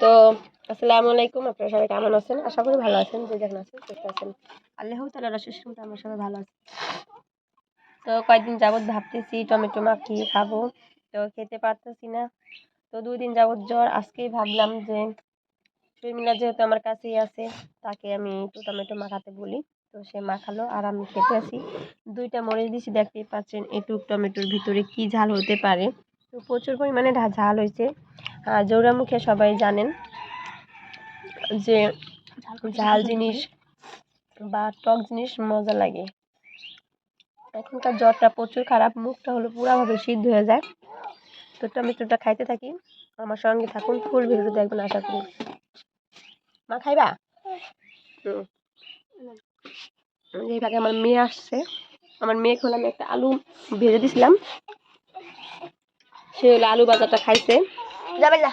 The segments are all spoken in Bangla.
তো আসসালামু আলাইকুম আপনারা সবাই কেমন আছেন? আশা করি ভালো আছেন যে যেখানে আছেন সুস্থ আছেন। আল্লাহ তালা রসের মতো আমরা সবাই ভালো আছি। তো কয়েকদিন যাবত ভাবতেছি টমেটো খাব? তো খেতে পারতেছি না। তো দুই দিন যাবত জ্বর। আজকেই ভাবলাম যে শর্মিলা যেহেতু আমার কাছেই আছে তাকে আমি একটু টমেটো মাখাতে বলি। তো সে মাখালো আর আমি খেতে আসি দুইটা মরিচ দিছি দেখতেই পাচ্ছেন একটু টমেটোর ভিতরে কি ঝাল হতে পারে। তো প্রচুর পরিমাণে ঝাল হয়েছে। আর জৌরামুখে সবাই জানেন যে ঝাল জিনিস বা টক জিনিস মজা লাগে। এখনকার জ্বরটা প্রচুর খারাপ, মুখটা হলো পুরাভাবে সিদ্ধ হয়ে যায়। তো টমেটোটা খাইতে থাকি, আমার সঙ্গে থাকুন, ফুল ভিডিও দেখবেন, আশা করি। মা, খাইবা? হুম। এই ফাঁকে আমার মেয়ে আসছে। আমার মেয়ে হলো আমি একটা আলু ভেজে দিছিলাম। সে হলো আলু বাজারটা খাইছে। যাবে যা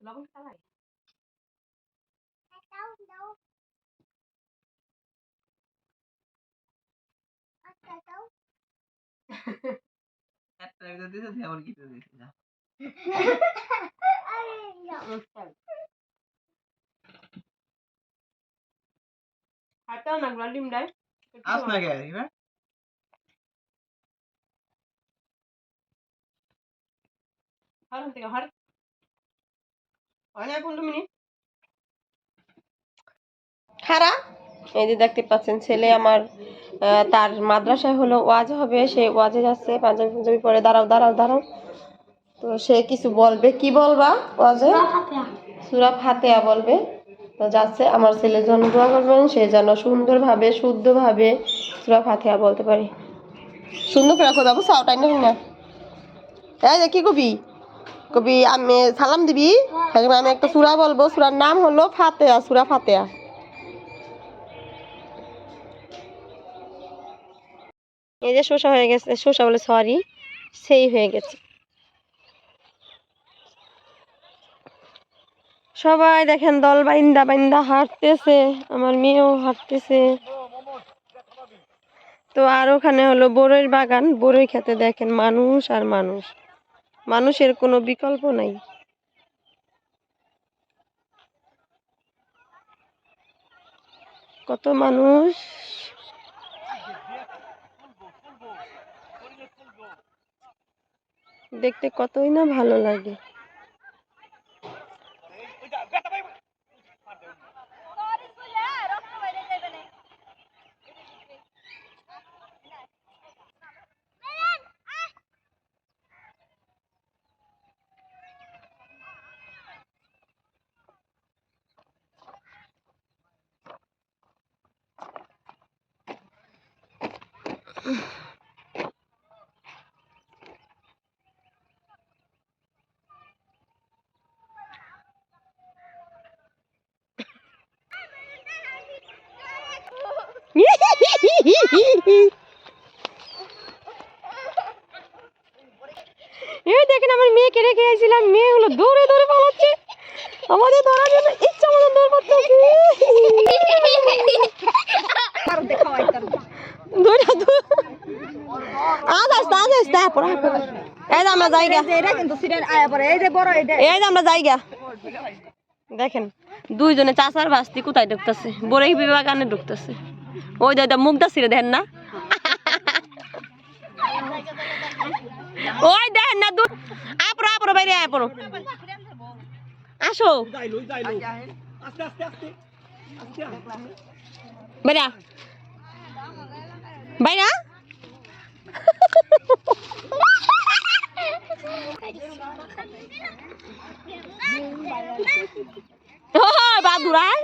লবণ খালাই একটা একটা দিতে তুই আবার কিছু দিতে হাতাও না গুলা ডিম দেয় আস না গে এবার হারাম থেকে হার হয় এই যে দেখতে পাচ্ছেন ছেলে আমার তার মাদ্রাসায় হলো ওয়াজ হবে সে ওয়াজে যাচ্ছে পাঞ্জাবি পাঞ্জাবি পরে দাঁড়াও দাঁড়াও দাঁড়াও। তো সে কিছু বলবে। কি বলবা ওয়াজে? সুরা ফাতেয়া বলবে। তো যাচ্ছে আমার ছেলের জন্য দোয়া করবেন সে যেন সুন্দরভাবে শুদ্ধভাবে সুরা ফাতেহা বলতে পারি। সুন্দর করে কই বাবু সাউটাই না না। এই যে কি কবি? কবি আমি সালাম দিবি? এখন আমি একটা সুরা বলব। সুরার নাম হলো ফাতেহা সুরা ফাতেহা। এই যে শোষা হয়ে গেছে শোষা বলে সরি সেই হয়ে গেছে। সবাই দেখেন দল বাইন্দা বাইন্দা হাঁটতেছে, আমার মেয়েও হাঁটতেছে। তো আর ওখানে হলো বড়ইর বাগান, বড়ই খেতে দেখেন মানুষ আর মানুষ। মানুষের কোনো বিকল্প নাই। কত মানুষ দেখতে কতই না ভালো লাগে। এই দেখেন আমার মেয়েকে রেখে এসেছিলাম মেয়ে হলো দৌড়ে দৌড়ে পালাচ্ছে। আমাদের ধরার জন্য ইচ্ছা মতো দৌড় করতেছে দৌড়া দৌড়। আজ আসতে আজ আসতে। পড়া এই যে আমরা জায়গা এটা কিন্তু সিরিয়াল আয়া পরে। এই যে বড় এটা এই যে আমরা জায়গা দেখেন দুইজনে চাচার বাস্তি কোথায় ঢুকতেছে? বড়ই বিবাগানে ঢুকতেছে। ওই দাদা মুখটা ছিঁড়ে দেখেন না। ওই দেখেন না, দূর। আপরো আপরো, বাইরে আপরো। আসো। বাইরা বাইরা বাদুরায়